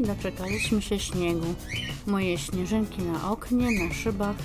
i doczekaliśmy się śniegu. Moje śnieżynki na oknie, na szybach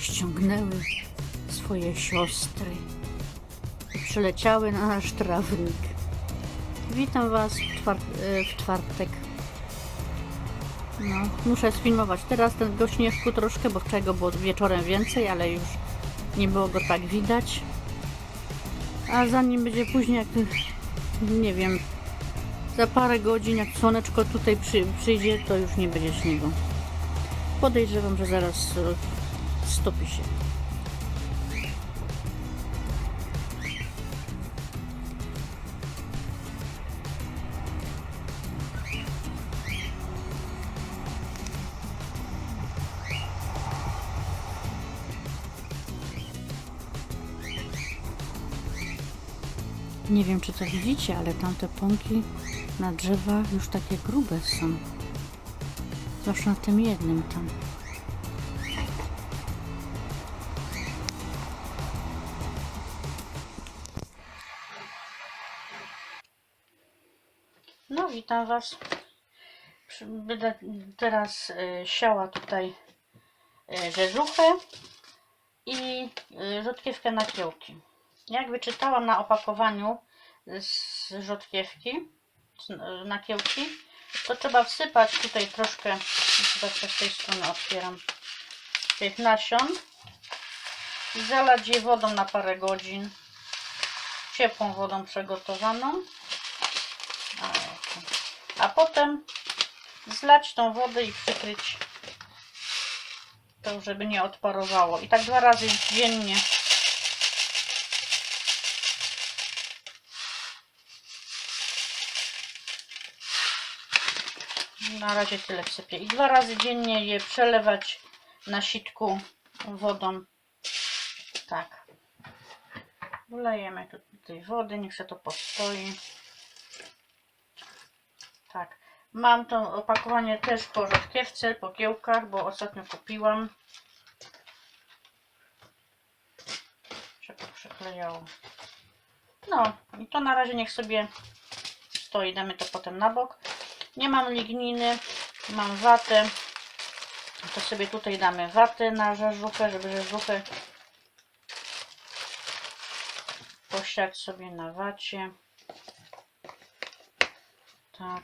ściągnęły swoje siostry. Przyleciały na nasz trawnik. Witam Was w, czwar- e, w czwartek. No, muszę sfilmować teraz tego śnieżku troszkę, bo wczoraj było wieczorem więcej, ale już nie było go tak widać. A zanim będzie później, jak nie wiem, za parę godzin, jak słoneczko tutaj przy, przyjdzie, to już nie będzie śniegu. Podejrzewam, że zaraz e, stopi się. Nie wiem, czy to widzicie, ale tamte pąki na drzewach już takie grube są. Zwłaszcza na tym jednym tam. No, witam Was. Będę teraz y, siała tutaj y, rzeżuchę i y, rzodkiewkę na kiełki. Jak wyczytałam na opakowaniu z rzodkiewki z- na kiełki, to trzeba wsypać tutaj troszkę, zobaczcie z tej strony otwieram, tych nasion i zalać je wodą na parę godzin, ciepłą wodą oto. a potem zlać tą wodę i przykryć to, żeby nie odparowało. I tak dwa razy dziennie Na razie tyle wsypię. I dwa razy dziennie je przelewać na sitku wodą. Tak. Wlejemy tu tej wody, niech się to postoi. Tak. Mam to opakowanie też po rzodkiewce, po kiełkach, bo ostatnio kupiłam. To przyklejało. No i to na razie niech sobie stoi. Damy to potem na bok. Nie mam ligniny, mam watę. To sobie tutaj damy watę na rzeżuchę, żeby rzeżuchę posiać sobie na wacie. Tak.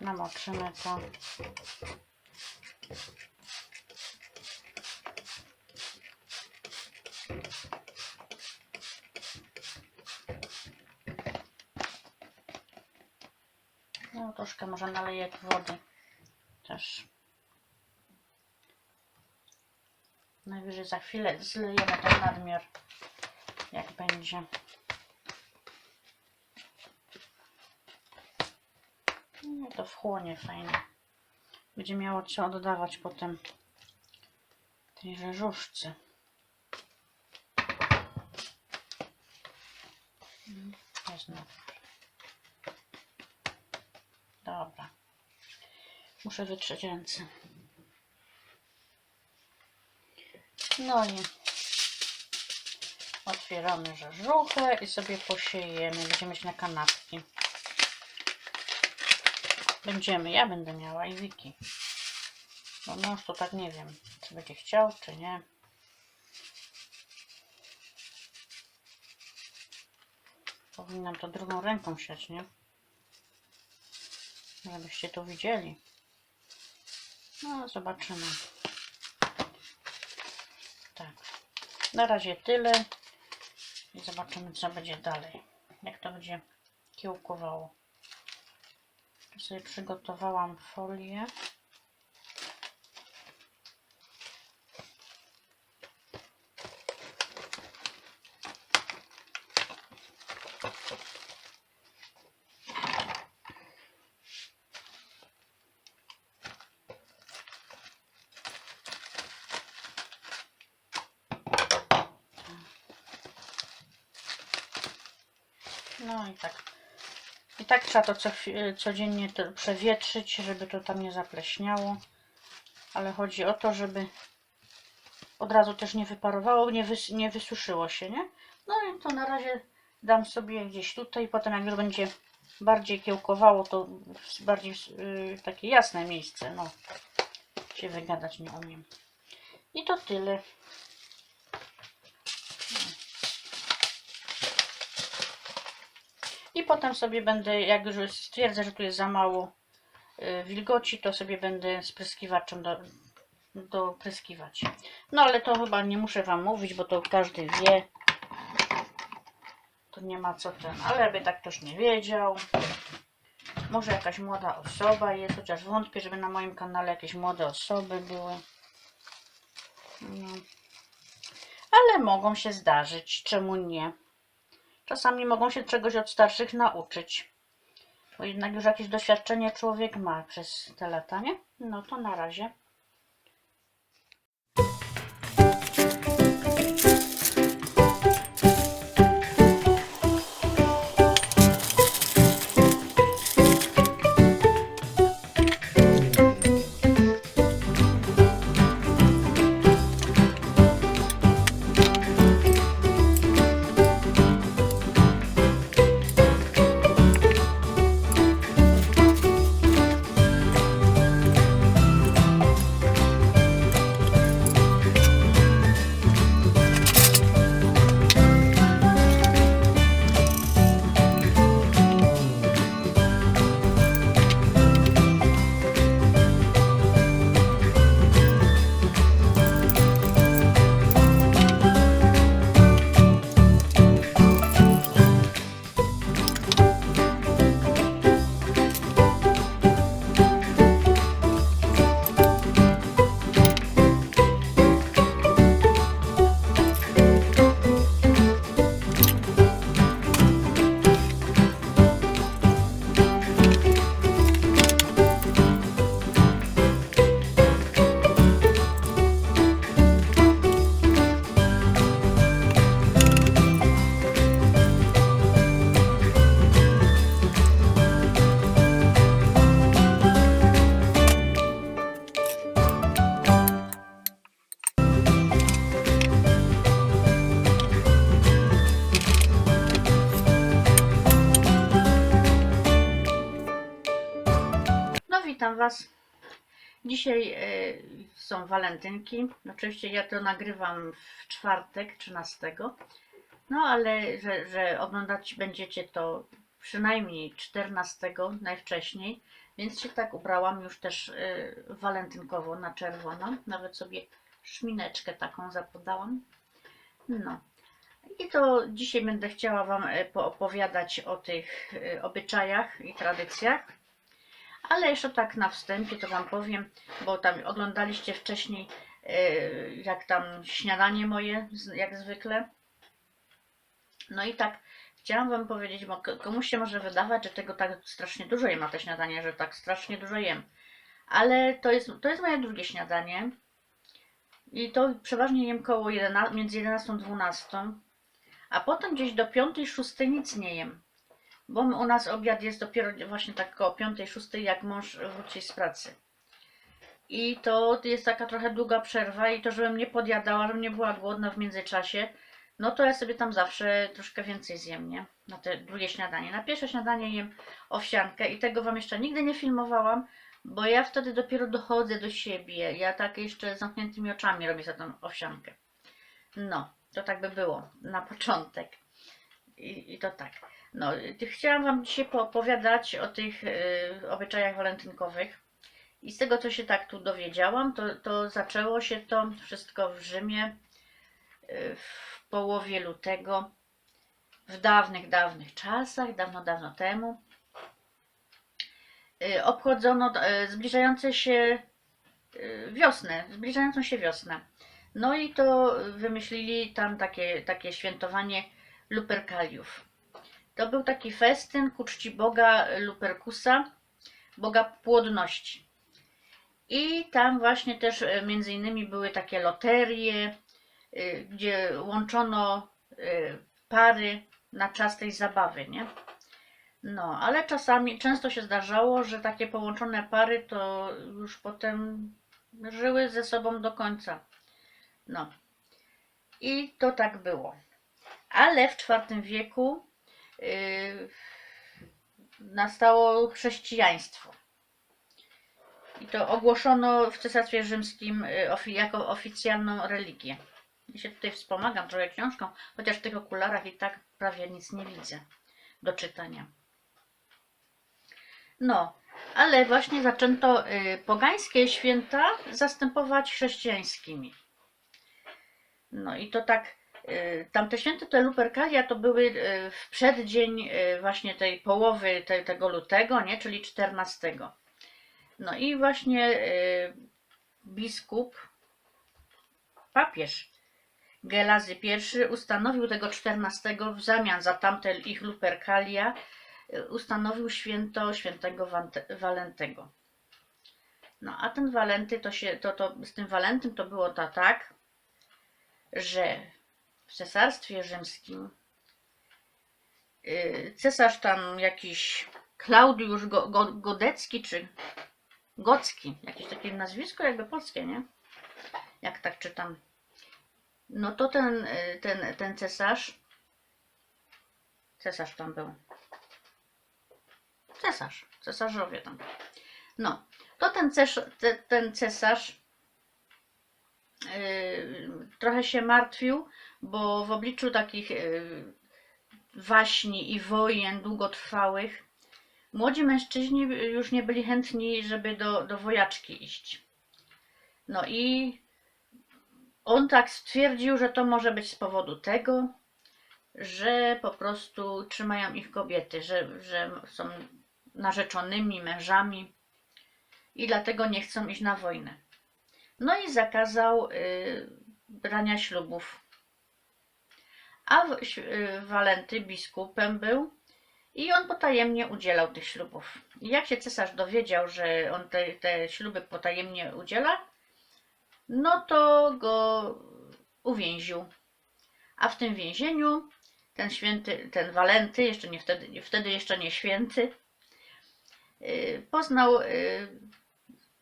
Namoczymy to. No troszkę może naleję wody też. Najwyżej za chwilę zlejemy ten nadmiar, jak będzie. No to wchłonie fajnie. Będzie miało co oddawać potem tej rzeżuszce. Mm, Wezmę. Dobra. Muszę wytrzeć ręce. No i otwieramy rzeżuchę i sobie posiejemy. Będziemy mieć na kanapki. Będziemy, ja będę miała i Wiki. Bo mąż to tak nie wiem, czy będzie chciał, czy nie. Powinnam to drugą ręką siać, nie? Żebyście to widzieli. No, zobaczymy. Tak. Na razie tyle. I zobaczymy, co będzie dalej. Jak to będzie kiełkowało. Tu sobie przygotowałam folię. No i tak. I tak trzeba to co, codziennie to przewietrzyć, żeby to tam nie zapleśniało. Ale chodzi o to, żeby od razu też nie wyparowało, nie, wys nie wysuszyło się, nie? No i to na razie dam sobie gdzieś tutaj, potem jak już będzie bardziej kiełkowało, to bardziej y, takie jasne miejsce. No, się wygadać nie umiem. I to tyle. I potem sobie będę, jak już stwierdzę, że tu jest za mało y, wilgoci, to sobie będę spryskiwaczem do, dopryskiwać. No ale to chyba nie muszę Wam mówić, bo to każdy wie. To nie ma co ten, ale by tak ktoś nie wiedział. Może jakaś młoda osoba jest, chociaż wątpię, żeby na moim kanale jakieś młode osoby były. No. Ale mogą się zdarzyć, czemu nie? Czasami mogą się czegoś od starszych nauczyć. Bo jednak już jakieś doświadczenie człowiek ma przez te lata, nie? No to na razie. Dzisiaj e, są walentynki. Oczywiście ja to nagrywam w czwartek 13. No ale że, że oglądać będziecie to przynajmniej 14 najwcześniej. Więc się tak ubrałam już też e, walentynkowo na czerwono. Nawet sobie szmineczkę taką zapodałam. No. I to dzisiaj będę chciała Wam e, poopowiadać o tych obyczajach i tradycjach. Ale jeszcze tak na wstępie to Wam powiem, bo tam oglądaliście wcześniej, e, jak tam śniadanie moje, jak zwykle. No i tak chciałam Wam powiedzieć, bo komuś się może wydawać, że tego tak strasznie dużo jem na te śniadanie, że tak strasznie dużo jem. Ale to jest, to jest moje drugie śniadanie. I to przeważnie jem koło 11, między 11 a 12. A potem gdzieś do 5-6 nic nie jem. Bo u nas obiad jest dopiero właśnie tak koło 5-6, jak mąż wróci z pracy. I to jest taka trochę długa przerwa i to, żebym nie podjadała, żebym nie była głodna w międzyczasie, no to ja sobie tam zawsze troszkę więcej zjem, nie? Na te drugie śniadanie. Na pierwsze śniadanie jem owsiankę i tego Wam jeszcze nigdy nie filmowałam, bo ja wtedy dopiero dochodzę do siebie. Ja tak jeszcze z zamkniętymi oczami robię za tą owsiankę. No, to tak by było na początek. I, i to tak. No, chciałam Wam dzisiaj poopowiadać o tych y, obyczajach walentynkowych. I z tego, co się tak tu dowiedziałam, to, to zaczęło się to wszystko w Rzymie y, w połowie lutego, w dawnych, dawnych czasach, dawno, dawno temu. Y, obchodzono y, zbliżające się y, wiosnę, zbliżającą się wiosnę. No i to wymyślili tam takie, takie świętowanie Luperkaliów. To był taki festyn ku czci Boga Luperkusa, Boga płodności. I tam właśnie też e, między innymi były takie loterie, y, gdzie łączono y, pary na czas tej zabawy, nie? No, ale czasami, często się zdarzało, że takie połączone pary to już potem żyły ze sobą do końca. No. I to tak było. Ale w IV wieku nastało chrześcijaństwo. I to ogłoszono w Cesarstwie Rzymskim y, jako oficjalną religię. Ja się tutaj wspomagam trochę książką, chociaż w tych okularach i tak prawie nic nie widzę do czytania. No, ale właśnie zaczęto y, pogańskie święta zastępować chrześcijańskimi. No i to tak, y, tamte święta, te Lupercalia to były y, w przeddzień y, właśnie tej połowy te, tego lutego, nie, czyli 14. No i właśnie y, biskup, papież Gelazy I ustanowił tego 14 w zamian za tamte ich Lupercalia, y, ustanowił święto świętego Walentego. No a ten Walenty to się, to, to z tym Walentym to było to tak, że w cesarstwie rzymskim y, cesarz tam jakiś Klaudiusz Go, Go, Godecki czy Gocki, jakieś takie nazwisko jakby polskie, nie? Jak tak czytam. No to ten, y, ten, ten cesarz, cesarz tam był. Cesarz, cesarzowie tam. No, to ten, ces, te, ten cesarz yy, trochę się martwił, bo w obliczu takich yy, waśni i wojen długotrwałych młodzi mężczyźni już nie byli chętni, żeby do, do wojaczki iść. No i on tak stwierdził, że to może być z powodu tego, że po prostu trzymają ich kobiety, że, że są narzeczonymi mężami i dlatego nie chcą iść na wojnę. No i zakazał y, brania ślubów. A y, Walenty biskupem był i on potajemnie udzielał tych ślubów. I jak się cesarz dowiedział, że on te, te śluby potajemnie udziela, no to go uwięził. A w tym więzieniu ten święty, ten Walenty, jeszcze nie wtedy, wtedy jeszcze nie święty, yy, poznał yy,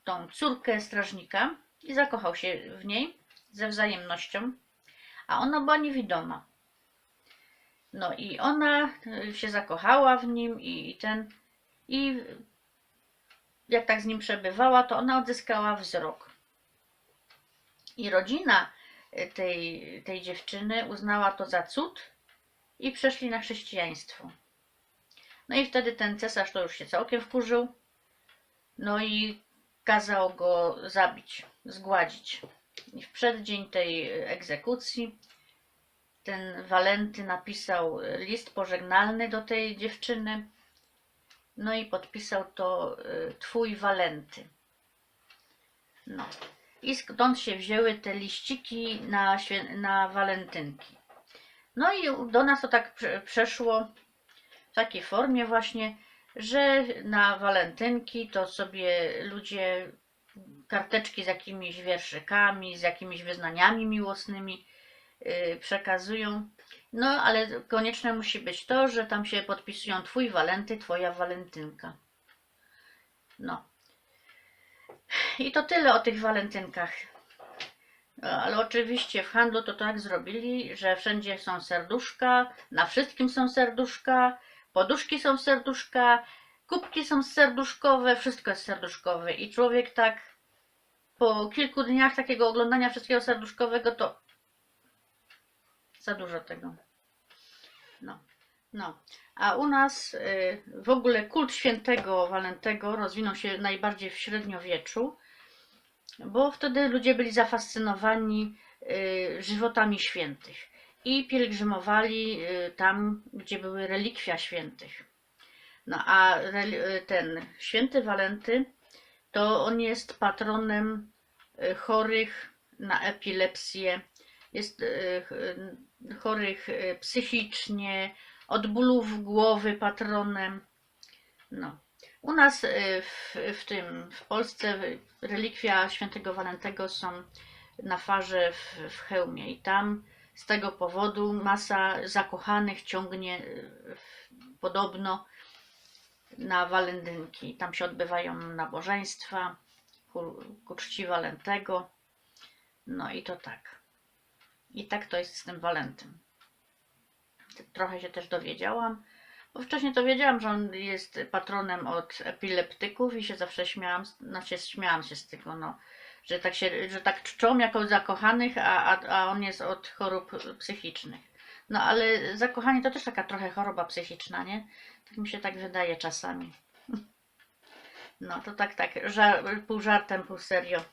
tą córkę strażnika i zakochał się w niej ze wzajemnością, a ona była niewidoma. No i ona y, się zakochała w nim i, ten i jak tak z nim przebywała, to ona odzyskała wzrok. I rodzina y, tej, tej dziewczyny uznała to za cud i przeszli na chrześcijaństwo. No i wtedy ten cesarz to już się całkiem wkurzył. No i kazał go zabić, zgładzić. I w przeddzień tej egzekucji ten Walenty napisał list pożegnalny do tej dziewczyny. No i podpisał to y, Twój Walenty. No. I skąd się wzięły te liściki na, na walentynki. No i do nas to tak prze- przeszło w takiej formie właśnie, że na walentynki to sobie ludzie karteczki z jakimiś wierszykami, z jakimiś wyznaniami miłosnymi przekazują. No, ale konieczne musi być to, że tam się podpisują Twój Walenty, Twoja Walentynka. No. I to tyle o tych walentynkach. No, Ale oczywiście w handlu to tak zrobili, że wszędzie są serduszka, na wszystkim są serduszka, poduszki są serduszka, kubki są serduszkowe, wszystko jest serduszkowe. I człowiek tak po kilku dniach takiego oglądania wszystkiego serduszkowego to za dużo tego. No, no. A u nas y, w ogóle kult świętego Walentego rozwinął się najbardziej w średniowieczu, bo wtedy ludzie byli zafascynowani y, żywotami świętych i pielgrzymowali y, tam, gdzie były relikwia świętych. No a ten święty Walenty to on jest patronem chorych na epilepsję, jest y, ch- chorych y, psychicznie, od bólów głowy patronem. No. U nas w, w tym, w Polsce relikwia świętego Walentego są na farze w, w hełmie i tam z tego powodu masa zakochanych ciągnie podobno na walentynki. Tam się odbywają nabożeństwa ku, ku czci Walentego. No i to tak. I tak to jest z tym Walentym. Trochę się też dowiedziałam, Bo wcześniej to wiedziałam, że on jest patronem od epileptyków i się zawsze śmiałam, znaczy śmiałam się z tego, no, że tak się, że tak czczą jako zakochanych, a, a, a on jest od chorób psychicznych. No ale zakochanie to też taka trochę choroba psychiczna, nie? Tak mi się tak wydaje czasami. No to tak, tak, pół żartem, pół serio.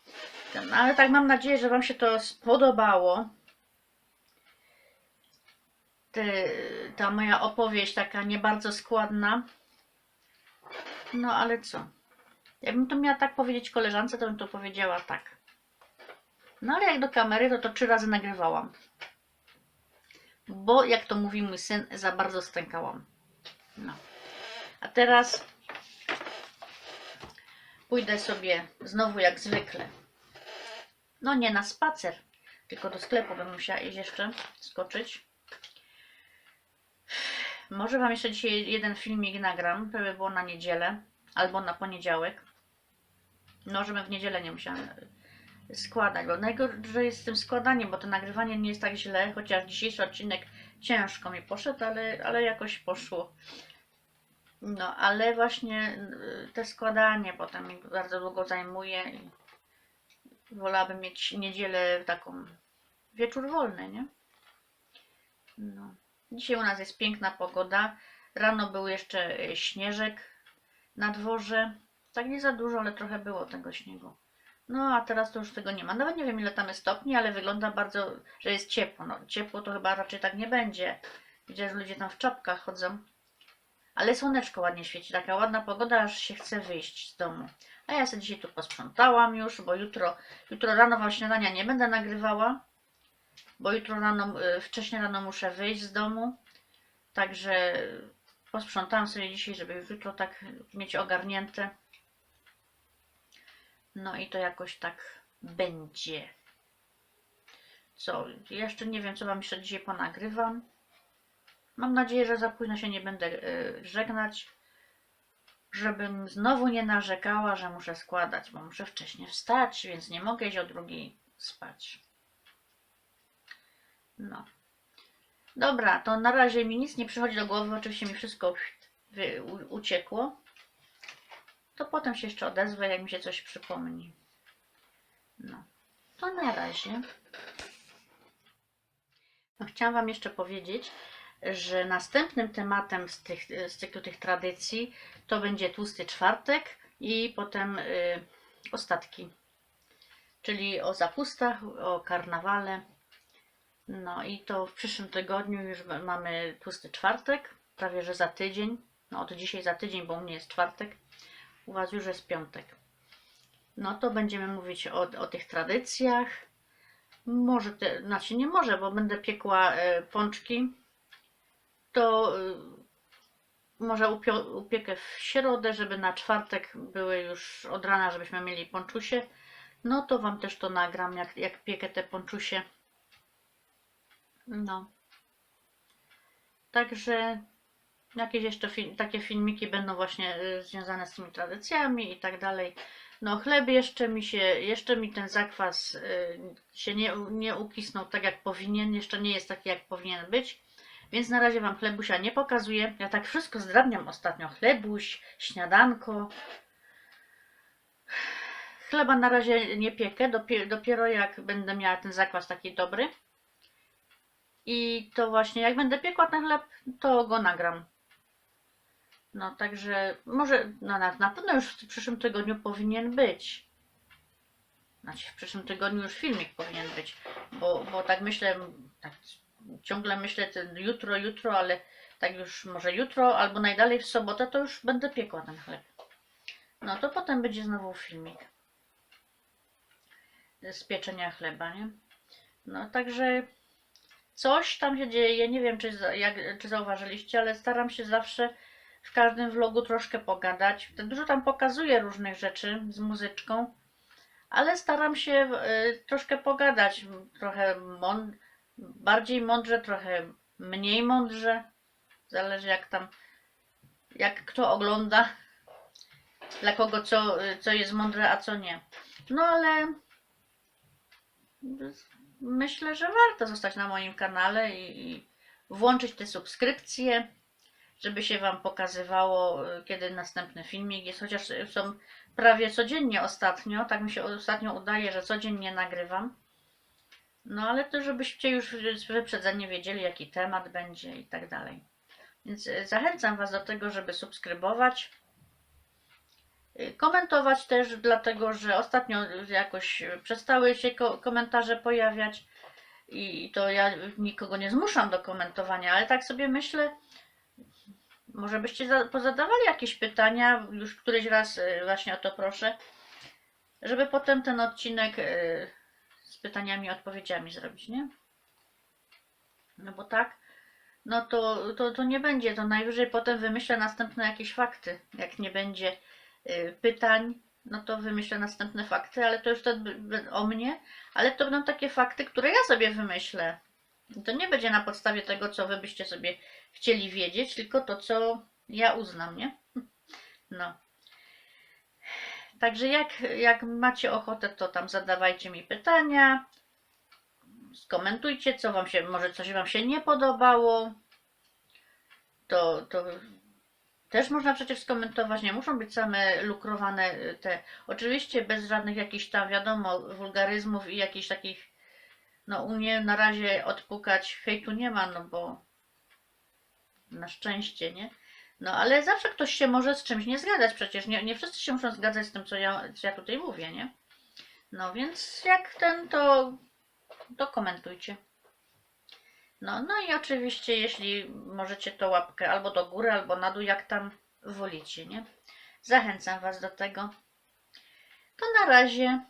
No, ale tak mam nadzieję, że Wam się to spodobało. Te, ta moja opowieść taka nie bardzo składna. No ale co? Jakbym to miała tak powiedzieć koleżance, to bym to powiedziała tak. No ale jak do kamery, to to trzy razy nagrywałam. Bo jak to mówi mój syn, za bardzo stękałam. No. A teraz pójdę sobie znowu jak zwykle. No nie na spacer, tylko do sklepu bym musiała iść jeszcze, skoczyć. Może Wam jeszcze dzisiaj jeden filmik nagram, żeby było na niedzielę albo na poniedziałek. No, żebym w niedzielę nie musiała e, składać, bo najgorsze jest z tym składaniem, bo to nagrywanie nie jest tak źle, chociaż dzisiejszy odcinek ciężko mi poszedł, ale, ale jakoś poszło. No, ale właśnie y, te składanie potem mi bardzo długo zajmuje i wolałabym mieć niedzielę taką wieczór wolny, nie? No. Dzisiaj u nas jest piękna pogoda. Rano był jeszcze y, śnieżek na dworze. Tak nie za dużo, ale trochę było tego śniegu. No a teraz to już tego nie ma. Nawet nie wiem ile tam jest stopni, ale wygląda bardzo, że jest ciepło. No ciepło to chyba raczej tak nie będzie. Widzę, że ludzie tam w czapkach chodzą. Ale słoneczko ładnie świeci, taka ładna pogoda, aż się chce wyjść z domu. A ja sobie dzisiaj tu posprzątałam już, bo jutro, jutro rano wam śniadania nie będę nagrywała, bo jutro rano, y, wcześniej rano muszę wyjść z domu. Także posprzątałam sobie dzisiaj, żeby jutro tak mieć ogarnięte. No i to jakoś tak będzie. Co? Jeszcze nie wiem, co wam jeszcze dzisiaj ponagrywam. Mam nadzieję, że za późno się nie będę y, żegnać, żebym znowu nie narzekała, że muszę składać, bo muszę wcześniej wstać, więc nie mogę iść o drugiej spać. No. Dobra, to na razie mi nic nie przychodzi do głowy, oczywiście mi wszystko uciekło. To potem się jeszcze odezwę, jak mi się coś przypomni. No. To na razie. No, chciałam Wam jeszcze powiedzieć, że następnym tematem z, tych, z cyklu tych tradycji to będzie tłusty czwartek i potem y, ostatki, czyli o zapustach, o karnawale. No i to w przyszłym tygodniu już mamy tłusty czwartek, prawie że za tydzień. No to dzisiaj za tydzień, bo u mnie jest czwartek, u Was już jest piątek. No to będziemy mówić o, o tych tradycjach. Może, te, znaczy nie może, bo będę piekła y, pączki to y, może upio- upiekę w środę, żeby na czwartek były już od rana, żebyśmy mieli ponczusie. No to Wam też to nagram, jak, jak piekę te ponczusie. No. Także jakieś jeszcze fil- takie filmiki będą właśnie y, związane z tymi tradycjami i tak dalej. No chleb jeszcze mi się, jeszcze mi ten zakwas y, się nie, nie ukisnął tak jak powinien, jeszcze nie jest taki jak powinien być. Więc na razie Wam chlebusia nie pokazuję. Ja tak wszystko zdrabniam ostatnio. Chlebuś, śniadanko. Chleba na razie nie piekę, dopiero jak będę miała ten zakwas taki dobry. I to właśnie jak będę piekła ten chleb, to go nagram. No także może, no na, na pewno już w przyszłym tygodniu powinien być. Znaczy w przyszłym tygodniu już filmik powinien być, bo, bo tak myślę, tak ciągle myślę ten jutro, jutro, ale tak już może jutro albo najdalej w sobotę to już będę piekła ten chleb. No to potem będzie znowu filmik z pieczenia chleba, nie? No także coś tam się dzieje, nie wiem czy, jak, czy zauważyliście, ale staram się zawsze w każdym vlogu troszkę pogadać. Dużo tam pokazuję różnych rzeczy z muzyczką, ale staram się y, troszkę pogadać, trochę mąd bardziej mądrze, trochę mniej mądrze. Zależy jak tam, jak kto ogląda, dla kogo co, co jest mądre, a co nie. No ale myślę, że warto zostać na moim kanale i, i włączyć te subskrypcje, żeby się Wam pokazywało, y, kiedy następny filmik jest, chociaż są prawie codziennie ostatnio, tak mi się ostatnio udaje, że codziennie nagrywam. No ale to żebyście już z wiedzieli, jaki temat będzie i tak dalej. Więc y, zachęcam Was do tego, żeby subskrybować. Komentować też, dlatego że ostatnio jakoś przestały się ko- komentarze pojawiać i to ja nikogo nie zmuszam do komentowania, ale tak sobie myślę, może byście za- pozadawali jakieś pytania, już któryś raz y, właśnie o to proszę, żeby potem ten odcinek y, z pytaniami i odpowiedziami zrobić, nie? No bo tak, no to, to, to nie będzie, to najwyżej potem wymyślę następne jakieś fakty. Jak nie będzie pytań, no to wymyślę następne fakty, ale to już b- o mnie, ale to będą takie fakty, które ja sobie wymyślę. To nie będzie na podstawie tego, co wy byście sobie chcieli wiedzieć, tylko to, co ja uznam, nie? No. Także jak, jak macie ochotę, to tam zadawajcie mi pytania, skomentujcie, co wam się, może coś wam się nie podobało. To, to też można przecież skomentować, nie muszą być same lukrowane y, te, oczywiście bez żadnych jakichś tam, wiadomo, wulgaryzmów i jakichś takich, no u mnie na razie odpukać hejtu nie ma, no bo na szczęście, nie? No ale zawsze ktoś się może z czymś nie zgadzać przecież, nie, nie wszyscy się muszą zgadzać z tym, co ja, co ja tutaj mówię, nie? No więc jak ten, to, to komentujcie. No, no i oczywiście, jeśli możecie, to łapkę albo do góry, albo na dół, jak tam wolicie, nie? Zachęcam Was do tego. To na razie.